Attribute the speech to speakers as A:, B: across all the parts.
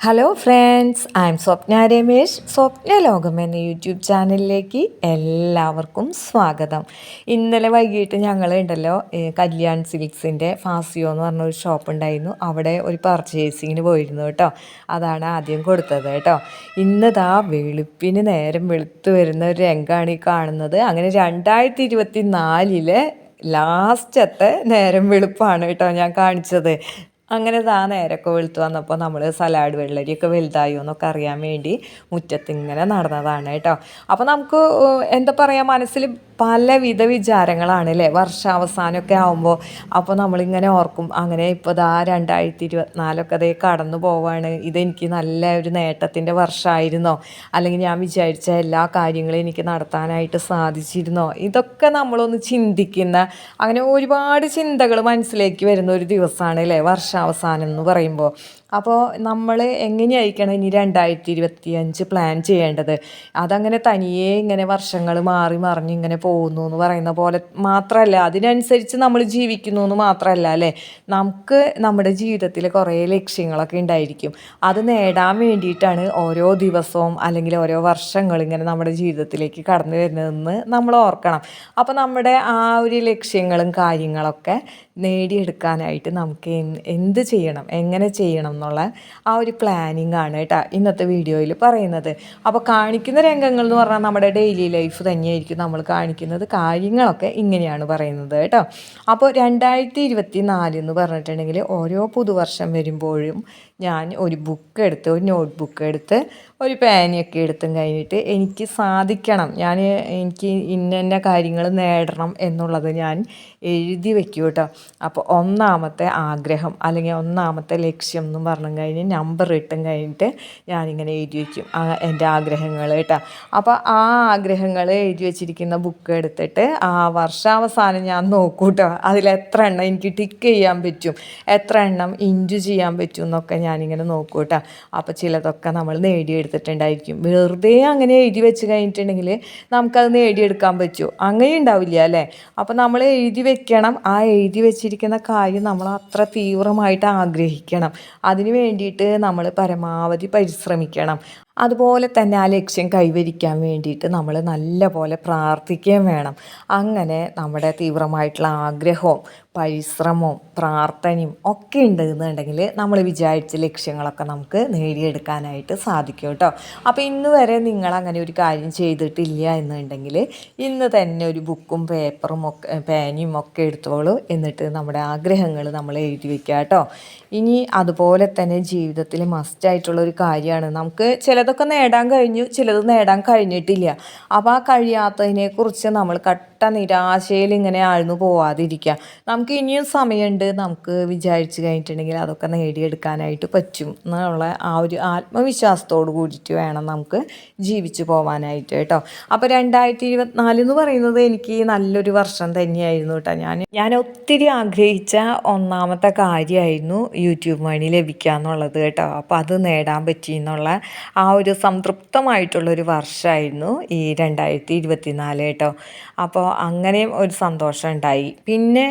A: Hello friends I'm Swapna Ramesh Swapna Lokam എന്ന YouTube ചാനലിലേക്ക് എല്ലാവർക്കും സ്വാഗതം. ഇന്നലെ വൈകിട്ട് ഞങ്ങൾ ഉണ്ടല്ലോ കല്യാൺ സിൽക്സിന്റെ ഫാസിയോ എന്ന് പറഞ്ഞൊരു ഷോപ്പ് ഉണ്ടായിരുന്നു. അവിടെ ഒരു പർച്ചേസിങ്ങിന് പോയിരുന്നു കേട്ടോ. അതാണ് ആദ്യം കൊടുത്തത് കേട്ടോ. ഇന്നതാ വെളുപ്പിന് നേരം വെളുത്തു വരുന്ന ഒരു രംഗമാണ് ഈ കാണുന്നത്. അങ്ങനെ രണ്ടായിരത്തി ഇരുപത്തി നാലിലെ ലാസ്റ്റത്തെ നേരം വെളുപ്പാണ് കേട്ടോ ഞാൻ കാണിച്ചത്. അങ്ങനെ താ നേരൊക്കെ വെളുത്ത് വന്നപ്പോൾ നമ്മൾ സലാഡ് വെള്ളരിയൊക്കെ വലുതായോ എന്നൊക്കെ അറിയാൻ വേണ്ടി മുറ്റത്തിങ്ങനെ നടന്നതാണ് കേട്ടോ. അപ്പോൾ നമുക്ക് എന്താ പറയുക മനസ്സിൽ പലവിധ വിചാരങ്ങളാണ് അല്ലേ? വർഷാവസാനമൊക്കെ ആകുമ്പോൾ അപ്പോൾ നമ്മളിങ്ങനെ ഓർക്കും അങ്ങനെ ഇപ്പോൾ ദാ രണ്ടായിരത്തി ഇരുപത്തിനാലൊക്കെ അതേ കടന്നു പോവാണ്. ഇതെനിക്ക് നല്ല ഒരു നേട്ടത്തിന്റെ വർഷമായിരുന്നോ അല്ലെങ്കിൽ ഞാൻ വിചാരിച്ച എല്ലാ കാര്യങ്ങളും എനിക്ക് നടത്താനായിട്ട് സാധിച്ചിരുന്നോ? ഇതൊക്കെ നമ്മളൊന്ന് ചിന്തിക്കുന്ന അങ്ങനെ ഒരുപാട് ചിന്തകൾ മനസ്സിലേക്ക് വരുന്ന ഒരു ദിവസമാണ് അല്ലേ? വർഷാവസാനം എന്ന് പറയുമ്പോൾ അപ്പോൾ നമ്മൾ എങ്ങനെയായിരിക്കണം ഇനി രണ്ടായിരത്തി ഇരുപത്തി അഞ്ച് പ്ലാൻ ചെയ്യേണ്ടത്? അതങ്ങനെ തനിയെ ഇങ്ങനെ വർഷങ്ങൾ മാറി മറിഞ്ഞ് ഇങ്ങനെ പോകുന്നു എന്ന് പറയുന്ന പോലെ മാത്രമല്ല അതിനനുസരിച്ച് നമ്മൾ ജീവിക്കുന്നു എന്ന് മാത്രമല്ല അല്ലേ? നമുക്ക് നമ്മുടെ ജീവിതത്തിൽ കുറേ ലക്ഷ്യങ്ങളൊക്കെ ഉണ്ടായിരിക്കും അത് നേടാൻ വേണ്ടിയിട്ടാണ് ഓരോ ദിവസവും അല്ലെങ്കിൽ ഓരോ വർഷങ്ങൾ ഇങ്ങനെ നമ്മുടെ ജീവിതത്തിലേക്ക് കടന്നു വരുന്നതെന്ന് നമ്മൾ ഓർക്കണം. അപ്പോൾ നമ്മുടെ ആ ഒരു ലക്ഷ്യങ്ങളും കാര്യങ്ങളൊക്കെ നേടിയെടുക്കാനായിട്ട് നമുക്ക് എന്ത് ചെയ്യണം? എങ്ങനെ ചെയ്യണം എന്നുള്ള ആ ഒരു പ്ലാനിങ് ആണ് കേട്ടോ ഇന്നത്തെ വീഡിയോയിൽ പറയുന്നത്. അപ്പോൾ കാണിക്കുന്ന രംഗങ്ങൾ എന്ന് പറഞ്ഞാൽ നമ്മുടെ ഡെയിലി ലൈഫ് തന്നെയായിരിക്കും നമ്മൾ കാണിക്കുന്നത്. കാര്യങ്ങളൊക്കെ ഇങ്ങനെയാണ് പറയുന്നത് കേട്ടോ. അപ്പോൾ രണ്ടായിരത്തി ഇരുപത്തി നാല് എന്ന് പറഞ്ഞിട്ടുണ്ടെങ്കിൽ ഓരോ പുതുവർഷം വരുമ്പോഴും ഞാൻ ഒരു ബുക്ക് എടുത്ത് ഒരു നോട്ട് ബുക്ക് എടുത്ത് ഒരു പേനയൊക്കെ എടുത്തും കഴിഞ്ഞിട്ട് എനിക്ക് സാധിക്കണം. ഞാൻ എനിക്ക് ഇന്ന കാര്യങ്ങൾ നേടണം എന്നുള്ളത് ഞാൻ എഴുതി വെക്കും കേട്ടോ. അപ്പോൾ ഒന്നാമത്തെ ആഗ്രഹം അല്ലെങ്കിൽ ഒന്നാമത്തെ ലക്ഷ്യം എന്നും പറഞ്ഞു കഴിഞ്ഞ് നമ്പർ ഇട്ടും കഴിഞ്ഞിട്ട് ഞാനിങ്ങനെ എഴുതി വയ്ക്കും എന്റെ ആഗ്രഹങ്ങൾ കേട്ടോ. അപ്പോൾ ആ ആഗ്രഹങ്ങൾ എഴുതി വെച്ചിരിക്കുന്ന ബുക്ക് എടുത്തിട്ട് ആ വർഷാവസാനം ഞാൻ നോക്കൂട്ടോ. കേട്ടോ അതിൽ എത്ര എണ്ണം എനിക്ക് ടിക്ക് ചെയ്യാൻ പറ്റും എത്ര എണ്ണം ഇഞ്ചു ചെയ്യാൻ പറ്റും എന്നൊക്കെ ഞാനിങ്ങനെ നോക്കും കേട്ടോ അപ്പോൾ ചിലതൊക്കെ നമ്മൾ നേടിയെടുത്തിട്ടുണ്ടായിരിക്കും. വെറുതെ അങ്ങനെ എഴുതി വെച്ച് കഴിഞ്ഞിട്ടുണ്ടെങ്കിൽ നമുക്കത് നേടിയെടുക്കാൻ പറ്റുമോ അങ്ങനെ ഉണ്ടാവില്ല അല്ലേ? അപ്പോൾ നമ്മൾ എഴുതി വെക്കണം. ആ എഴുതി വെച്ചിരിക്കുന്ന കാര്യം നമ്മൾ അത്ര തീവ്രമായിട്ട് ആഗ്രഹിക്കണം. അതിന് വേണ്ടിയിട്ട് നമ്മൾ പരമാവധി പരിശ്രമിക്കണം. അതുപോലെ തന്നെ ആ ലക്ഷ്യം കൈവരിക്കാൻ വേണ്ടിയിട്ട് നമ്മൾ നല്ല പോലെ പ്രാർത്ഥിക്കുകയും വേണം. അങ്ങനെ നമ്മുടെ തീവ്രമായിട്ടുള്ള ആഗ്രഹവും പരിശ്രമവും പ്രാർത്ഥനയും ഒക്കെ ഉണ്ടെന്നുണ്ടെങ്കിൽ നമ്മൾ വിചാരിച്ച ലക്ഷ്യങ്ങളൊക്കെ നമുക്ക് നേടിയെടുക്കാനായിട്ട് സാധിക്കും കേട്ടോ. അപ്പോൾ ഇന്ന് വരെ നിങ്ങൾ അങ്ങനെ ഒരു കാര്യം ചെയ്തിട്ടില്ല എന്നുണ്ടെങ്കിൽ ഇന്ന് തന്നെ ഒരു ബുക്കും പേപ്പറും ഒക്കെ പേനയും ഒക്കെ എടുത്തോളൂ. എന്നിട്ട് നമ്മുടെ ആഗ്രഹങ്ങൾ നമ്മൾ എഴുതി വെക്കുക കേട്ടോ. ഇനി അതുപോലെ തന്നെ ജീവിതത്തിൽ മസ്റ്റായിട്ടുള്ള ഒരു കാര്യമാണ്. നമുക്ക് ചിലതൊക്കെ നേടാൻ കഴിഞ്ഞു ചിലത് നേടാൻ കഴിഞ്ഞിട്ടില്ല. അപ്പോൾ ആ കഴിയാത്തതിനെക്കുറിച്ച് നമ്മൾ കട്ട നിരാശയിൽ ഇങ്ങനെ ആഴ്ന്നു പോവാതിരിക്കുക നമുക്ക് ഇനിയും സമയമുണ്ട്. നമുക്ക് വിചാരിച്ചു കഴിഞ്ഞിട്ടുണ്ടെങ്കിൽ അതൊക്കെ നേടിയെടുക്കാനായിട്ട് പറ്റും എന്നുള്ള ആ ഒരു ആത്മവിശ്വാസത്തോട് കൂടിയിട്ട് വേണം നമുക്ക് ജീവിച്ചു പോകാനായിട്ട് കേട്ടോ. അപ്പോൾ രണ്ടായിരത്തി ഇരുപത്തിനാല് എന്ന് പറയുന്നത് എനിക്ക് നല്ലൊരു വർഷം തന്നെയായിരുന്നു കേട്ടോ. ഞാൻ ഞാൻ ഒത്തിരി ആഗ്രഹിച്ച ഒന്നാമത്തെ കാര്യമായിരുന്നു യൂട്യൂബ് മണി ലഭിക്കുക എന്നുള്ളത് കേട്ടോ. അപ്പോൾ അത് നേടാൻ പറ്റി എന്നുള്ള ആ ഒരു സംതൃപ്തമായിട്ടുള്ളൊരു വർഷമായിരുന്നു ഈ രണ്ടായിരത്തി ഇരുപത്തി നാല് കേട്ടോ. അപ്പോൾ അങ്ങനെയും ഒരു സന്തോഷം ഉണ്ടായി. പിന്നെ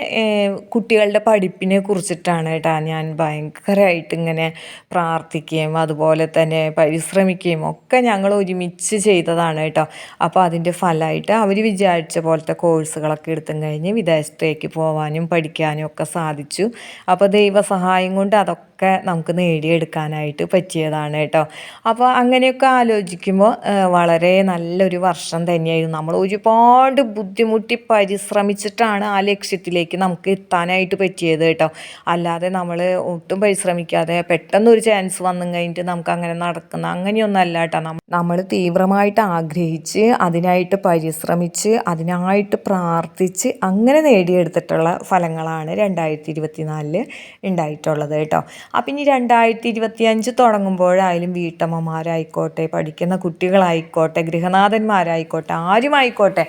A: കുട്ടികളുടെ പഠിപ്പിനെ കുറിച്ചിട്ടാണ് കേട്ടോ ഞാൻ ഭയങ്കരമായിട്ട് ഇങ്ങനെ പ്രാർത്ഥിക്കുകയും അതുപോലെ തന്നെ പരിശ്രമിക്കുകയും ഒക്കെ ഞങ്ങൾ ഒരുമിച്ച് ചെയ്തതാണ് കേട്ടോ. അപ്പോൾ അതിന്റെ ഫലമായിട്ട് അവർ വിചാരിച്ച പോലത്തെ കോഴ്സുകളൊക്കെ എടുത്തും കഴിഞ്ഞ് വിദേശത്തേക്ക് പോകാനും പഠിക്കാനും ഒക്കെ സാധിച്ചു. അപ്പോൾ ദൈവസഹായം കൊണ്ട് അതൊക്കെ ഒക്കെ നമുക്ക് നേടിയെടുക്കാനായിട്ട് പറ്റിയതാണ് കേട്ടോ. അപ്പോൾ അങ്ങനെയൊക്കെ ആലോചിക്കുമ്പോൾ വളരെ നല്ലൊരു വർഷം തന്നെയായിരുന്നു. നമ്മൾ ഒരുപാട് ബുദ്ധിമുട്ടി പരിശ്രമിച്ചിട്ടാണ് ആ ലക്ഷ്യത്തിലേക്ക് നമുക്ക് എത്താനായിട്ട് പറ്റിയത് കേട്ടോ. അല്ലാതെ നമ്മൾ ഒട്ടും പരിശ്രമിക്കാതെ പെട്ടെന്ന് ഒരു ചാൻസ് വന്നു കഴിഞ്ഞിട്ട് നമുക്ക് അങ്ങനെ നടക്കുന്ന അങ്ങനെയൊന്നും അല്ല കേട്ടോ. നമ്മൾ തീവ്രമായിട്ട് ആഗ്രഹിച്ച് അതിനായിട്ട് പരിശ്രമിച്ച് അതിനായിട്ട് പ്രാർത്ഥിച്ച് അങ്ങനെ നേടിയെടുത്തിട്ടുള്ള ഫലങ്ങളാണ് രണ്ടായിരത്തി ഇരുപത്തി നാലിൽ ഉണ്ടായിട്ടുള്ളത് കേട്ടോ. അപ്പം ഇനി രണ്ടായിരത്തി ഇരുപത്തി അഞ്ച് തുടങ്ങുമ്പോഴായാലും വീട്ടമ്മമാരായിക്കോട്ടെ പഠിക്കുന്ന കുട്ടികളായിക്കോട്ടെ ഗൃഹനാഥന്മാരായിക്കോട്ടെ ആരുമായിക്കോട്ടെ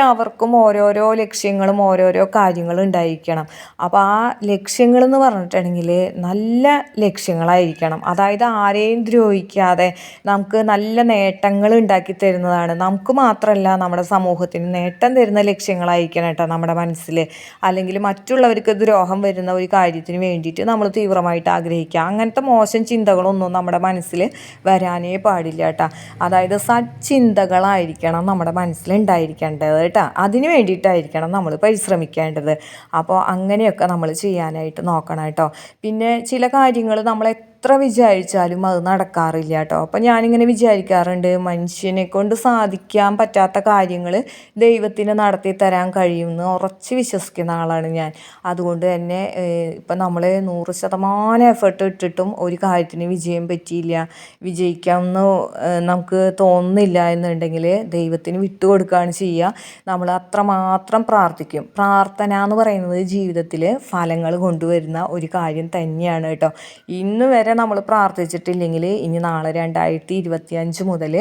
A: എല്ലാവർക്കും ഓരോരോ ലക്ഷ്യങ്ങളും ഓരോരോ കാര്യങ്ങളും ഉണ്ടായിരിക്കണം. അപ്പോൾ ആ ലക്ഷ്യങ്ങളെന്ന് പറഞ്ഞിട്ടുണ്ടെങ്കിൽ നല്ല ലക്ഷ്യങ്ങളായിരിക്കണം. അതായത് ആരെയും ദ്രോഹിക്കാതെ നമുക്ക് നല്ല നേട്ടങ്ങൾ ഉണ്ടാക്കി തരുന്നതാണ്. നമുക്ക് മാത്രമല്ല നമ്മുടെ സമൂഹത്തിന് നേട്ടം തരുന്ന ലക്ഷ്യങ്ങളായിരിക്കണം കേട്ടോ നമ്മുടെ മനസ്സിൽ അല്ലെങ്കിൽ മറ്റുള്ളവർക്ക് ദ്രോഹം വരുന്ന ഒരു കാര്യത്തിന് വേണ്ടിയിട്ട് നമ്മൾ തീവ്രമായിട്ട് ആഗ്രഹിക്കുക. അങ്ങനത്തെ മോശം ചിന്തകളൊന്നും നമ്മുടെ മനസ്സിൽ വരാനേ പാടില്ല കേട്ടോ. അതായത് സച്ചിന്തകളായിരിക്കണം നമ്മുടെ മനസ്സിൽ ഉണ്ടായിരിക്കേണ്ടത് കേട്ടോ. അതിന് വേണ്ടിയിട്ടായിരിക്കണം നമ്മൾ പരിശ്രമിക്കേണ്ടത്. അപ്പോൾ അങ്ങനെയൊക്കെ നമ്മൾ ചെയ്യാനായിട്ട് നോക്കണം കേട്ടോ. പിന്നെ ചില കാര്യങ്ങൾ നമ്മൾ എത്ര വിചാരിച്ചാലും അത് നടക്കാറില്ല കേട്ടോ. അപ്പം ഞാനിങ്ങനെ വിചാരിക്കാറുണ്ട് മനുഷ്യനെ കൊണ്ട് സാധിക്കാൻ പറ്റാത്ത കാര്യങ്ങൾ ദൈവത്തിന് നടത്തി തരാൻ കഴിയുമെന്ന് ഉറച്ച് വിശ്വസിക്കുന്ന ആളാണ് ഞാൻ. അതുകൊണ്ട് തന്നെ ഇപ്പം നമ്മൾ നൂറ് ശതമാനം എഫേർട്ട് ഇട്ടിട്ടും ഒരു കാര്യത്തിന് വിജയം പറ്റിയില്ല. വിജയിക്കാമെന്ന് നമുക്ക് തോന്നുന്നില്ല എന്നുണ്ടെങ്കിൽ ദൈവത്തിന് വിട്ടുകൊടുക്കുകയാണ് ചെയ്യുക. നമ്മൾ അത്രമാത്രം പ്രാർത്ഥിക്കും. പ്രാർത്ഥന എന്ന് പറയുന്നത് ജീവിതത്തിൽ ഫലങ്ങൾ കൊണ്ടുവരുന്ന ഒരു കാര്യം തന്നെയാണ് കേട്ടോ. ഇന്ന് വരെ വരെ നമ്മൾ പ്രാർത്ഥിച്ചിട്ടില്ലെങ്കിൽ ഇനി നാളെ രണ്ടായിരത്തി ഇരുപത്തി അഞ്ച് മുതൽ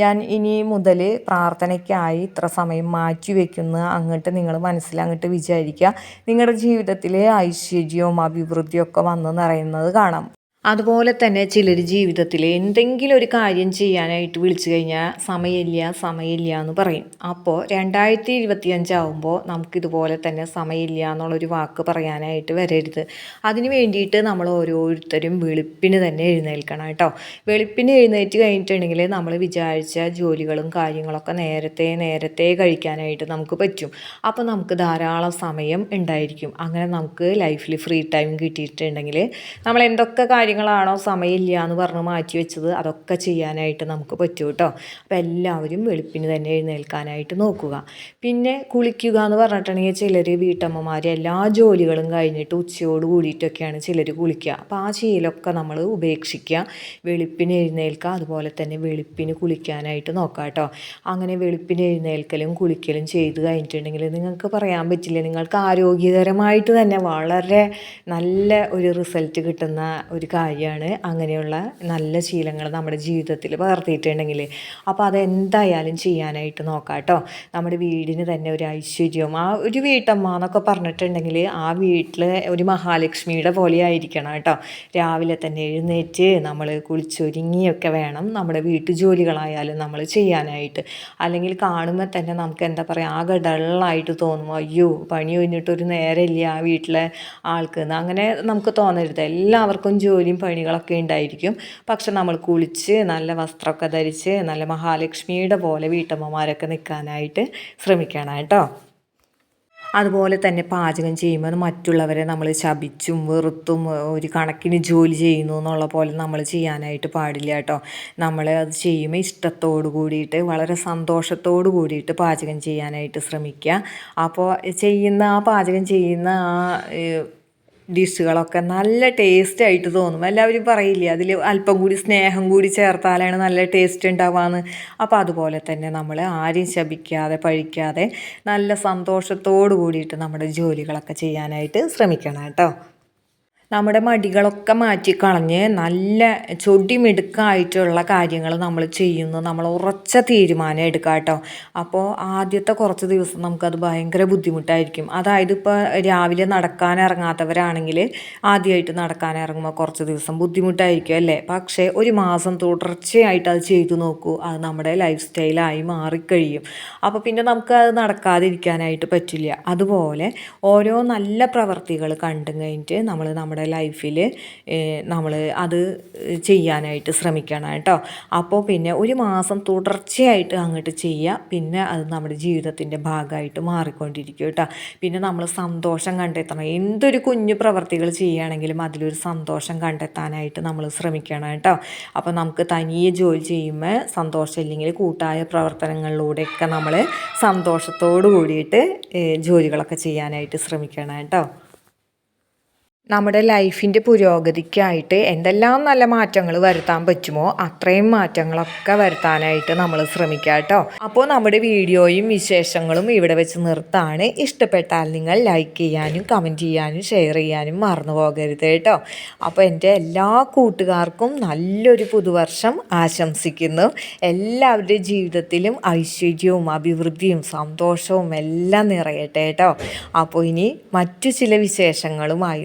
A: ഞാൻ ഇനി മുതൽ പ്രാർത്ഥനയ്ക്കായി ഇത്ര സമയം മാറ്റി വയ്ക്കുന്നു. അങ്ങോട്ട് നിങ്ങൾ മനസ്സിൽ അങ്ങോട്ട് വിചാരിക്കുക. നിങ്ങളുടെ ജീവിതത്തിലെ ഐശ്വര്യവും അഭിവൃദ്ധിയും ഒക്കെ വന്ന് നിറയുന്നത് കാണാം. അതുപോലെ തന്നെ ചിലർ ജീവിതത്തിൽ എന്തെങ്കിലും ഒരു കാര്യം ചെയ്യാനായിട്ട് വിളിച്ചു കഴിഞ്ഞാൽ സമയമില്ല സമയമില്ല എന്ന് പറയും. അപ്പോൾ രണ്ടായിരത്തി ഇരുപത്തി അഞ്ചാവുമ്പോൾ നമുക്കിതുപോലെ തന്നെ സമയമില്ല എന്നുള്ളൊരു വാക്ക് പറയാനായിട്ട് വരരുത്. അതിന് വേണ്ടിയിട്ട് നമ്മൾ ഓരോരുത്തരും വെളുപ്പിന് തന്നെ എഴുന്നേൽക്കണം കേട്ടോ. വെളുപ്പിന് എഴുന്നേറ്റ് കഴിഞ്ഞിട്ടുണ്ടെങ്കിൽ നമ്മൾ വിചാരിച്ച ജോലികളും കാര്യങ്ങളൊക്കെ നേരത്തെ നേരത്തെ കഴിക്കാനായിട്ട് നമുക്ക് പറ്റും. അപ്പോൾ നമുക്ക് ധാരാളം സമയം ഉണ്ടായിരിക്കും. അങ്ങനെ നമുക്ക് ലൈഫിൽ ഫ്രീ ടൈം കിട്ടിയിട്ടുണ്ടെങ്കിൽ നമ്മൾ എന്തൊക്കെ കാര്യങ്ങൾ കാര്യങ്ങളാണോ സമയമില്ല എന്ന് പറഞ്ഞ് മാറ്റി വെച്ചത് അതൊക്കെ ചെയ്യാനായിട്ട് നമുക്ക് പറ്റും കേട്ടോ അപ്പോൾ എല്ലാവരും വെളുപ്പിന് തന്നെ എഴുന്നേൽക്കാനായിട്ട് നോക്കുക. പിന്നെ കുളിക്കുക എന്ന് പറഞ്ഞിട്ടുണ്ടെങ്കിൽ ചിലർ വീട്ടമ്മമാർ എല്ലാ ജോലികളും കഴിഞ്ഞിട്ട് ഉച്ചയോട് കൂടിയിട്ടൊക്കെയാണ് ചിലർ കുളിക്കുക അപ്പോൾ ആ ശീലമൊക്കെ നമ്മൾ ഉപേക്ഷിക്കുക വെളുപ്പിന് എഴുന്നേൽക്കുക അതുപോലെ തന്നെ വെളുപ്പിന് കുളിക്കാനായിട്ട് നോക്കുക കേട്ടോ അങ്ങനെ വെളുപ്പിന് എഴുന്നേൽക്കലും കുളിക്കലും ചെയ്ത് കഴിഞ്ഞിട്ടുണ്ടെങ്കിൽ നിങ്ങൾക്ക് പറയാൻ പറ്റില്ല? നിങ്ങൾക്ക് ആരോഗ്യകരമായിട്ട് തന്നെ വളരെ നല്ല ഒരു റിസൾട്ട് കിട്ടുന്ന ഒരു കാര്യമാണ് അങ്ങനെയുള്ള നല്ല ശീലങ്ങൾ നമ്മുടെ ജീവിതത്തിൽ പകർത്തിയിട്ടുണ്ടെങ്കിൽ. അപ്പോൾ അതെന്തായാലും ചെയ്യാനായിട്ട് നോക്കാം കേട്ടോ. നമ്മുടെ വീടിന് തന്നെ ഒരു ഐശ്വര്യവും ആ ഒരു വീട്ടമ്മ എന്നൊക്കെ പറഞ്ഞിട്ടുണ്ടെങ്കിൽ ആ വീട്ടിൽ ഒരു മഹാലക്ഷ്മിയുടെ പോലെ ആയിരിക്കണം കേട്ടോ. രാവിലെ തന്നെ എഴുന്നേറ്റ് നമ്മൾ കുളിച്ചൊരുങ്ങിയൊക്കെ വേണം നമ്മുടെ വീട്ടു ജോലികളായാലും നമ്മൾ ചെയ്യാനായിട്ട്. അല്ലെങ്കിൽ കാണുമ്പോൾ തന്നെ നമുക്ക് എന്താ പറയുക ആകെ ഡള്ളായിട്ട് തോന്നും അയ്യോ പണി കഴിഞ്ഞിട്ടൊരു നേരമില്ല ആ വീട്ടിലെ ആൾക്ക് അങ്ങനെ നമുക്ക് തോന്നരുത്. എല്ലാവർക്കും ജോലി ജോലിയും പണികളൊക്കെ ഉണ്ടായിരിക്കും. പക്ഷെ നമ്മൾ കുളിച്ച് നല്ല വസ്ത്രമൊക്കെ ധരിച്ച് നല്ല മഹാലക്ഷ്മിയുടെ പോലെ വീട്ടമ്മമാരൊക്കെ നിൽക്കാനായിട്ട് ശ്രമിക്കണം കേട്ടോ അതുപോലെ തന്നെ പാചകം ചെയ്യുമ്പോൾ മറ്റുള്ളവരെ നമ്മൾ ശപിച്ചും വെറുത്തും ഒരു കണക്കിന് ജോലി ചെയ്യുന്നു എന്നുള്ള പോലെ നമ്മൾ ചെയ്യാനായിട്ട് പാടില്ല കേട്ടോ. നമ്മൾ അത് ചെയ്യുമ്പോൾ ഇഷ്ടത്തോടു കൂടിയിട്ട് വളരെ സന്തോഷത്തോടു കൂടിയിട്ട് പാചകം ചെയ്യാനായിട്ട് ശ്രമിക്കുക. അപ്പോൾ ചെയ്യുന്ന ആ പാചകം ചെയ്യുന്ന ആ ഡിഷുകളൊക്കെ നല്ല ടേസ്റ്റ് ആയിട്ട് തോന്നും. എല്ലാവരും പറയില്ലേ അതിൽ അല്പം കൂടി സ്നേഹം കൂടി ചേർത്താലാണ് നല്ല ടേസ്റ്റ് ഉണ്ടാവാന്ന് അപ്പോൾ അതുപോലെ തന്നെ നമ്മൾ ആരും ശപിക്കാതെ പഴിക്കാതെ നല്ല സന്തോഷത്തോടു കൂടിയിട്ട് നമ്മുടെ ജോലികളൊക്കെ ചെയ്യാനായിട്ട് ശ്രമിക്കണം കേട്ടോ. നമ്മുടെ മടികളൊക്കെ മാറ്റിക്കളഞ്ഞ് നല്ല ചൊടിമിടുക്കായിട്ടുള്ള കാര്യങ്ങൾ നമ്മൾ ചെയ്യുന്നു. നമ്മൾ ഉറച്ച തീരുമാനം എടുക്കുക കേട്ടോ. അപ്പോൾ ആദ്യത്തെ കുറച്ച് ദിവസം നമുക്കത് ഭയങ്കര ബുദ്ധിമുട്ടായിരിക്കും. അതായത് ഇപ്പോൾ രാവിലെ നടക്കാൻ ഇറങ്ങാത്തവരാണെങ്കിൽ ആദ്യമായിട്ട് നടക്കാൻ ഇറങ്ങുമ്പോൾ കുറച്ച് ദിവസം ബുദ്ധിമുട്ടായിരിക്കും അല്ലേ? പക്ഷേ ഒരു മാസം തുടർച്ചയായിട്ട് അത് ചെയ്തു നോക്കൂ. അത് നമ്മുടെ ലൈഫ് സ്റ്റൈലായി മാറിക്കഴിയും. അപ്പോൾ പിന്നെ നമുക്ക് അത് നടക്കാതിരിക്കാനായിട്ട് പറ്റില്ല. അതുപോലെ ഓരോ നല്ല പ്രവർത്തികൾ കണ്ടും കഴിഞ്ഞിട്ട് നമ്മൾ നമ്മുടെ ലൈഫിൽ നമ്മൾ അത് ചെയ്യാനായിട്ട് ശ്രമിക്കണം കേട്ടോ അപ്പോൾ പിന്നെ ഒരു മാസം തുടർച്ചയായിട്ട് അങ്ങോട്ട് ചെയ്യുക പിന്നെ അത് നമ്മുടെ ജീവിതത്തിന്റെ ഭാഗമായിട്ട് മാറിക്കൊണ്ടിരിക്കും കേട്ടോ പിന്നെ നമ്മൾ സന്തോഷം കണ്ടെത്തണം. എന്തൊരു കുഞ്ഞു പ്രവർത്തികൾ ചെയ്യുകയാണെങ്കിലും അതിലൊരു സന്തോഷം കണ്ടെത്താനായിട്ട് നമ്മൾ ശ്രമിക്കണം കേട്ടോ അപ്പോൾ നമുക്ക് തനിയെ ജോലി ചെയ്യുമ്പോൾ സന്തോഷം ഇല്ലെങ്കിൽ കൂട്ടായ പ്രവർത്തനങ്ങളിലൂടെയൊക്കെ നമ്മൾ സന്തോഷത്തോടു കൂടിയിട്ട് ജോലികളൊക്കെ ചെയ്യാനായിട്ട് ശ്രമിക്കണം കേട്ടോ നമ്മുടെ ലൈഫിന്റെ പുരോഗതിക്കായിട്ട് എന്തെല്ലാം നല്ല മാറ്റങ്ങൾ വരുത്താൻ പറ്റുമോ അത്രയും മാറ്റങ്ങളൊക്കെ വരുത്താനായിട്ട് നമ്മൾ ശ്രമിക്കുക കേട്ടോ. അപ്പോൾ നമ്മുടെ വീഡിയോയും വിശേഷങ്ങളും ഇവിടെ വെച്ച് നിർത്താണ്. ഇഷ്ടപ്പെട്ടാൽ നിങ്ങൾ ലൈക്ക് ചെയ്യാനും കമന്റ് ചെയ്യാനും ഷെയർ ചെയ്യാനും മറന്നു പോകരുത് കേട്ടോ. അപ്പോൾ എന്റെ എല്ലാ കൂട്ടുകാർക്കും നല്ലൊരു പുതുവർഷം ആശംസിക്കുന്നു. എല്ലാവരുടെ ജീവിതത്തിലും ഐശ്വര്യവും അഭിവൃദ്ധിയും സന്തോഷവും എല്ലാം നിറയട്ടെ കേട്ടോ. അപ്പോൾ ഇനി മറ്റു ചില വിശേഷങ്ങളുമായി